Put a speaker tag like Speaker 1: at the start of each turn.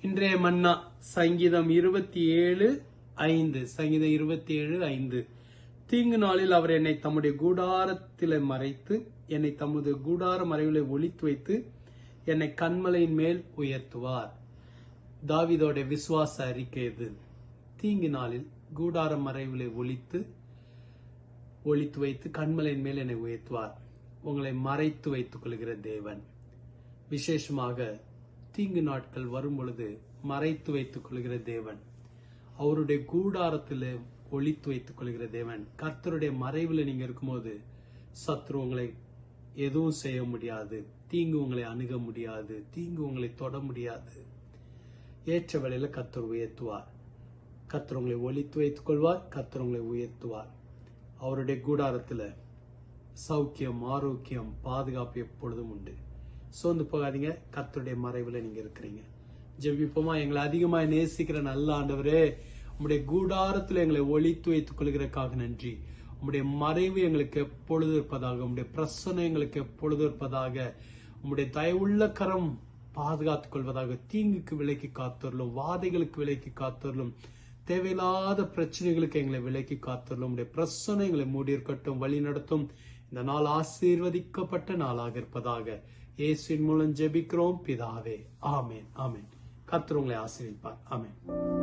Speaker 1: இன்றைய மன்னா சங்கீதம் இருபத்தி ஏழு ஐந்து. சங்கீதம் இருபத்தி ஏழு ஐந்து. தீங்கு நாளில் அவர் என்னை தம்முடைய கூடாரத்தில் மறைத்து என்னை தமது கூடார மறைவிலே ஒழித்து வைத்து என்னை கண்மலையின் மேல் உயர்த்துவார். தாவிதோட விசுவாச அறிக்கை இது. தீங்கு நாளில் கூடார மறைவிலே ஒழித்து ஒழித்து வைத்து கண்மலையின் மேல் என்னை உயர்த்துவார். உங்களை மறைத்து வைத்துக் கொள்கிற தேவன். விசேஷமாக தீங்கு நாட்கள் வரும் பொழுது மறைத்து வைத்துக் கொள்கிற தேவன். அவருடைய கூடாரத்தில் ஒழித்து வைத்துக் கொள்கிற தேவன். கர்த்தருடைய மறைவில் நீங்க இருக்கும்போது சத்ரு உங்களை எதுவும் செய்ய முடியாது. தீங்கு உங்களை அணுக முடியாது. தீங்கு உங்களை தொட முடியாது. ஏற்ற வேளையில கத்தர் உயர்த்துவார். கத்தர் உங்களை ஒழித்து வைத்துக் கொள்வார். கத்தர் உங்களை உயர்த்துவார். அவருடைய கூடாரத்தில் சௌக்கியம் ஆரோக்கியம் பாதுகாப்பு எப்பொழுதும் உண்டு. சோர்ந்து போகாதீங்க. கத்தருடைய மறைவில் நீங்க இருக்கிறீங்க. ஜெபிப்போமா? எங்களை அதிகமாக நேசிக்கிற நல்ல ஆண்டவரே உங்களுடைய கூடாரத்தில் எங்களை ஒழித்து வைத்துக் கொள்கிறக்காக நன்றி. உங்களுடைய மறைவு எங்களுக்கு எப்பொழுது இருப்பதாக உங்களுடைய பிரசனை எங்களுக்கு எப்பொழுது இருப்பதாக உங்களுடைய தயவுள்ள கரம் பாதுகாத்துக் கொள்வதாக தீங்குக்கு விலைக்கு காத்தரலும் வாதைகளுக்கு விலைக்கு காத்தரலும் தேவையில்லாத பிரச்சனைகளுக்கு எங்களை விலைக்கு காத்தரலும் உடைய பிரசனை எங்களை மூடி இருக்கட்டும் வழி நடத்தும். இந்த நாள் ஆசீர்வதிக்கப்பட்ட நாளாக இருப்பதாக இயேசுவின் மூலம் ஜெபிக்கிறோம். பிதாவே ஆமேன் ஆமேன். கத்துறவங்களை ஆசீர்விப்பார் ஆமேன்.